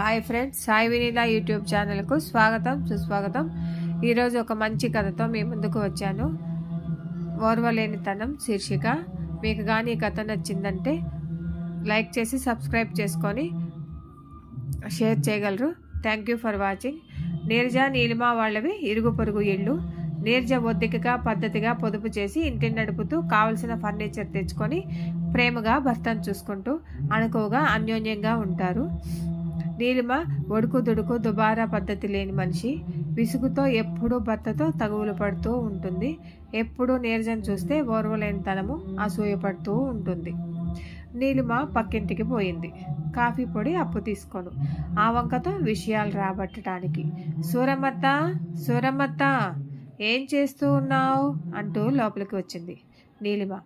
Hi friends Sai Vinila YouTube ఛానల్కు స్వాగతం సుస్వాగతం. ఈరోజు ఒక మంచి కథతో మీ ముందుకు వచ్చాను. ఓర్వలేనితనం శీర్షిక. మీకు కానీ ఈ కథ నచ్చిందంటే లైక్ చేసి సబ్స్క్రైబ్ చేసుకొని షేర్ చేయగలరు. Thank you for watching Neerja Neelima వాళ్ళవి ఇరుగు పొరుగు ఇళ్ళు. నీర్జ ఒద్దికగా పద్ధతిగా పొదుపు చేసి ఇంటిని నడుపుతూ కావలసిన ఫర్నిచర్ తెచ్చుకొని ప్రేమగా భర్తను చూసుకుంటూ అనుకువగా అన్యోన్యంగా ఉంటారు. నీలిమ ఒడుకు దుడుకు దుబారా పద్ధతి లేని మనిషి. విసుగుతో ఎప్పుడూ భర్తతో తగువులు పడుతూ ఉంటుంది. ఎప్పుడూ నీరజను చూస్తే ఓర్వలేని తనము అసూయపడుతూ ఉంటుంది. నీలిమ పక్కింటికి పోయింది. కాఫీ పొడి అప్పు తీసుకోను. ఆ వంకతో విషయాలు రాబట్టడానికి సూరమ్మత్త సూరమ్మత్త ఏం చేస్తూ ఉన్నావు? అంటూ లోపలికి వచ్చింది. నీలిమ.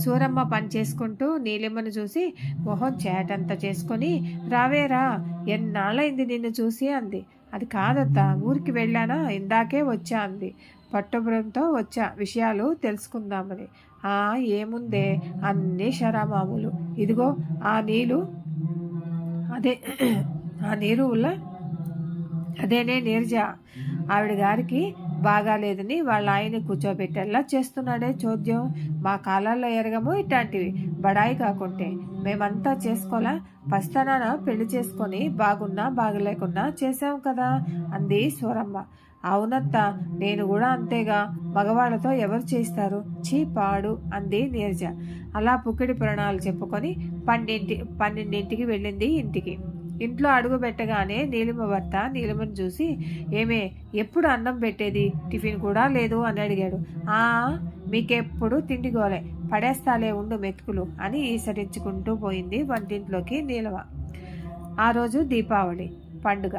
సూరమ్మ పని చేసుకుంటూ నీలిమను చూసి మొహం చేటంత చేసుకొని రావేరా ఎన్నాళ్ళైంది నిన్ను చూసి అంది. అది కాదత్తా ఊరికి వెళ్ళానా? ఇందాకే వచ్చా అంది. పట్టుబురంతో వచ్చా. విషయాలు తెలుసుకుందామని. ఆ ఏముందే? అన్నీ షరామాములు. ఇదిగో ఆ నీళ్ళు అదే ఆ నీరు వల్ల అదేనే నీర్జ. ఆవిడ గారికి బాగాలేదని వాళ్ళ ఆయన కూర్చోబెట్టేలా చేస్తున్నాడే చోద్యం. మా కాలాల్లో ఎరగము ఇట్లాంటివి. బడాయి కాకుంటే మేమంతా చేసుకోలా. పస్తనాన పెళ్ళి చేసుకొని బాగున్నా బాగలేకున్నా చేసాం కదా అంది సూరమ్మ. అవునత్త నేను కూడా అంతేగా. మగవాళ్ళతో ఎవరు చేస్తారు చీ పాడు అంది నీరజ. అలా పుక్కిడి పురాణాలు చెప్పుకొని పన్నెంటి పన్నెండింటికి వెళ్ళింది ఇంటికి. ఇంట్లో అడుగు పెట్టగానే నీలిమ భర్త నీలిమను చూసి ఏమే ఎప్పుడు అన్నం పెట్టేది? టిఫిన్ కూడా లేదు అని అడిగాడు. ఆ మీకెప్పుడు తిండి గోలే పడేస్తాలే ఉండు మెతుకులు అని ఈసరించుకుంటూ పోయింది వంటింట్లోకి నీలవ ఆ రోజు దీపావళి పండుగ.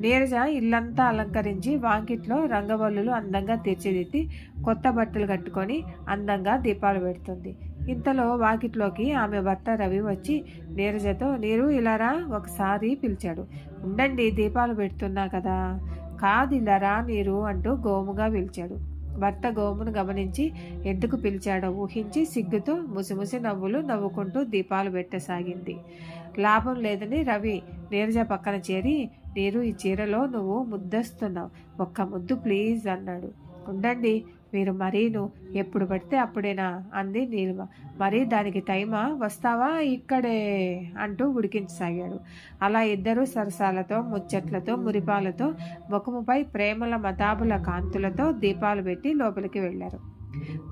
నీరజ ఇల్లంతా అలంకరించి వాకిట్లో రంగవల్లులు అందంగా తీర్చిదిద్ది కొత్త బట్టలు కట్టుకొని అందంగా దీపాలు పెడుతుంది. ఇంతలో వాకిట్లోకి ఆమె భర్త రవి వచ్చి నీరజతో నీరు ఇలారా ఒకసారి పిలిచాడు. ఉండండి దీపాలు పెడుతున్నా కదా. కాదు ఇలారా నీరు అంటూ గోముగా పిలిచాడు. భర్త గోమును గమనించి ఎందుకు పిలిచాడో? ఊహించి సిగ్గుతో ముసిముసి నవ్వులు నవ్వుకుంటూ దీపాలు పెట్టసాగింది. లాభం లేదని రవి నీరజ పక్కన చేరి నీరు ఈ చీరలో నువ్వు ముద్దస్తున్నావు. ఒక్క ముద్దు ప్లీజ్ అన్నాడు. ఉండండి మీరు మరీను. ఎప్పుడు పడితే అప్పుడేనా అంది నీలిమ. మరీ దానికి టైమా? వస్తావా? ఇక్కడే అంటూ ఉడికించసాగాడు. అలా ఇద్దరు సరసాలతో ముచ్చట్లతో మురిపాలతో ముఖముపై ప్రేమల మతాబుల కాంతులతో దీపాలు పెట్టి లోపలికి వెళ్ళారు.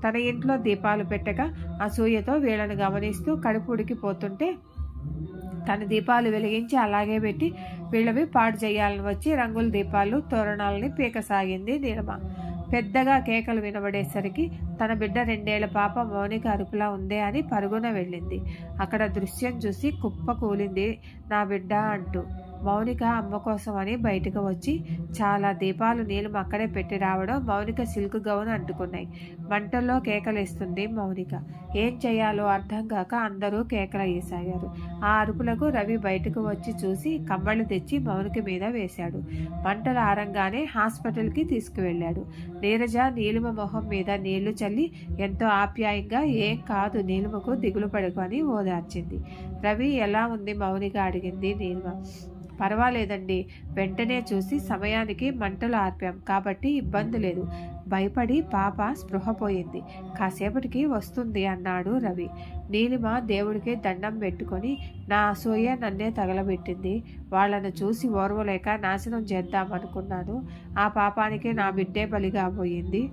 తన ఇంట్లో దీపాలు పెట్టగా అసూయతో వీళ్ళని గమనిస్తూ కడుపు ఉడికిపోతుంటే తన దీపాలు వెలిగించి అలాగే పెట్టి వీళ్ళవి పాడు చేయాలని వచ్చి రంగుల దీపాలు తోరణాలని పీకసాగింది నీలమ. పెద్దగా కేకలు వినబడేసరికి తన బిడ్డ రెండేళ్ళ పాప మౌనిక అరుపులా ఉందే అని పరుగున వెళ్ళింది. అక్కడ దృశ్యం చూసి కుప్ప కూలింది నా బిడ్డ అంటూ. మౌనిక అమ్మ కోసం అని బయటకు వచ్చి చాలా దీపాలు నీళ్ళు అక్కడే పెట్టి రావడం మౌనిక సిల్క్ గౌన్ అంటుకున్నాయి. మంటల్లో కేకలేస్తుంది మౌనిక. ఏం చేయాలో అర్థం కాక అందరూ కేకలు ఆ అరుపులకు రవి బయటకు వచ్చి చూసి కమ్మళ్ళు తెచ్చి మౌనిక మీద వేశాడు. మంటలు ఆరంగానే హాస్పిటల్కి తీసుకువెళ్ళాడు. నీరజ నీలిమ మొహం మీద నీళ్ళు చల్లి ఎంతో ఆప్యాయంగా ఏం కాదు నీలిమకు దిగులు పడుకొని అని ఓదార్చింది. రవి ఎలా ఉంది? మౌనిక అడిగింది నీలిమ. పర్వాలేదండి. వెంటనే చూసి సమయానికి మంటలు ఆర్పాం. కాబట్టి ఇబ్బంది లేదు. భయపడి పాప స్పృహపోయింది కాసేపటికి వస్తుంది అన్నాడు రవి. నీలిమ దేవుడికి దండం పెట్టుకొని నా అసూయ నన్నే తగలబెట్టింది. వాళ్ళను చూసి ఓర్వలేక నాశనం చేద్దామనుకున్నాను ఆ పాపానికి నా బిడ్డే బలిగా పోయింది.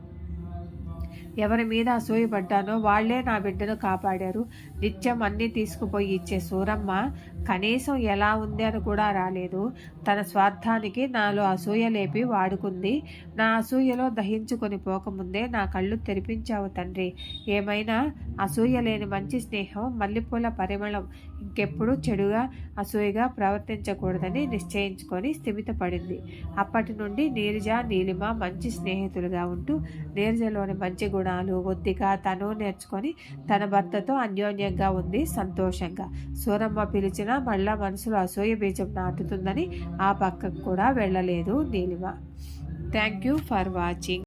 ఎవరి మీద అసూయపడ్డానో వాళ్ళే నా బిడ్డను కాపాడారు. నిత్యం అన్నీ తీసుకుపోయి ఇచ్చే సూరమ్మ కనీసం ఎలా ఉంది అని కూడా రాలేదు. తన స్వార్థానికి నాలో అసూయ లేపి వాడుకుంది. నా అసూయలో దహించుకొని పోకముందే నా కళ్ళు తెరిపించావు తండ్రి. ఏమైనా అసూయ లేని మంచి స్నేహం మల్లెపూల పరిమళం ఇంకెప్పుడు చెడుగా అసూయగా ప్రవర్తించకూడదని నిశ్చయించుకొని స్థిమితపడింది. అప్పటి నుండి నీరజ నీలిమ మంచి స్నేహితులుగా ఉంటూ నీరజలోని మంచి గుణాలు ఒద్దిగా తను నేర్చుకొని తన భర్తతో అన్యోన్యంగా ఉంది సంతోషంగా. సూరమ్మ పిలిచిన మళ్ళా మనసులో అసూయ బీజం నాటుతుందని ఆ పక్కకు కూడా వెళ్ళలేదు Neelima. Thank you for watching.